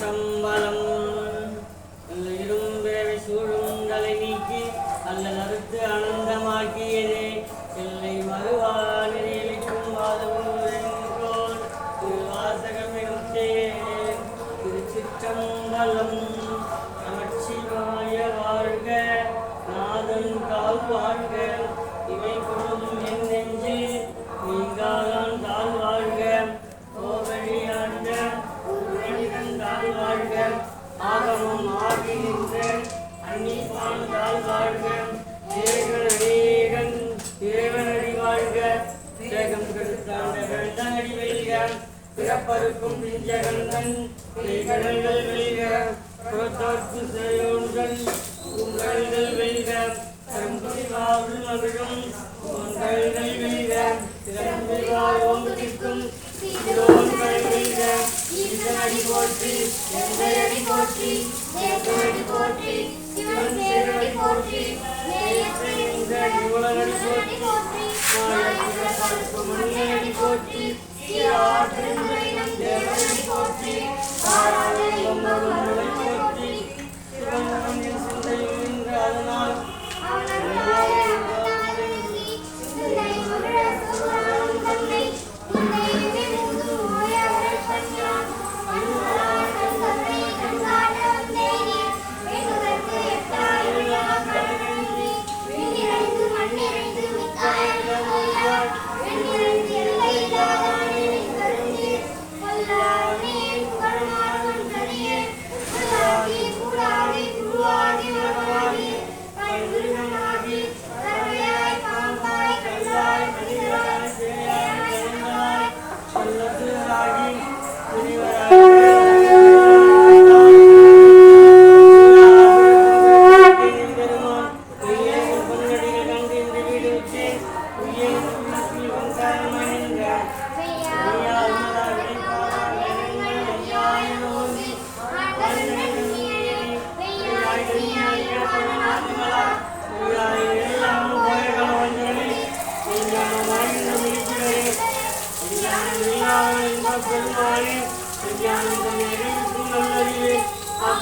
సంబలం நின்ற அன்னிப்பான் தாழ் வாழ்க. தேகன் அநேகன் தேவனடி வாழ்க. தேகம் கெடுத்தாண்ட வேண்டனடி வெல்க. பிறப்பருக்கும் பிஞ்சகந்தன் வெல்க. புறத்தார்க்கு செய்யோன்கள் உங்கள்கள் வெல்க. மகிழும் உங்கள்கள் வெல்க.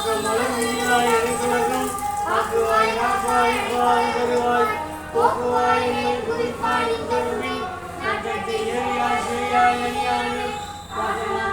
சிவபுராணே பசுமாய்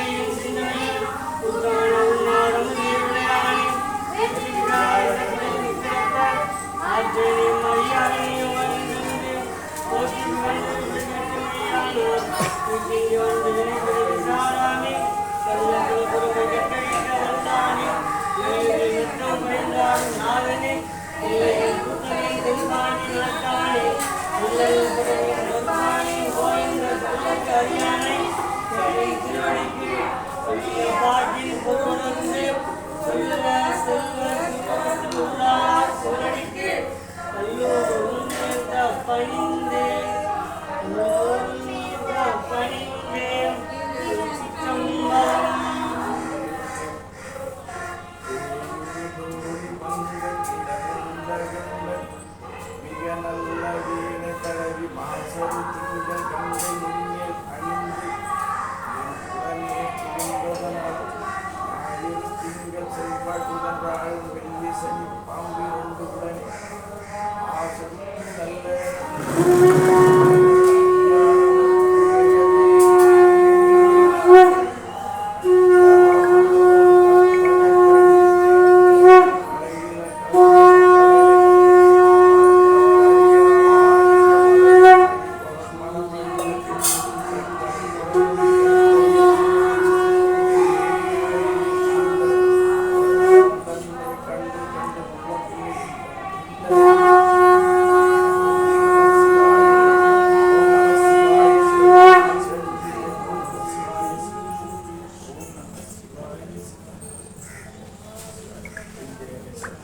Mark Ruben Brahal, Benny you.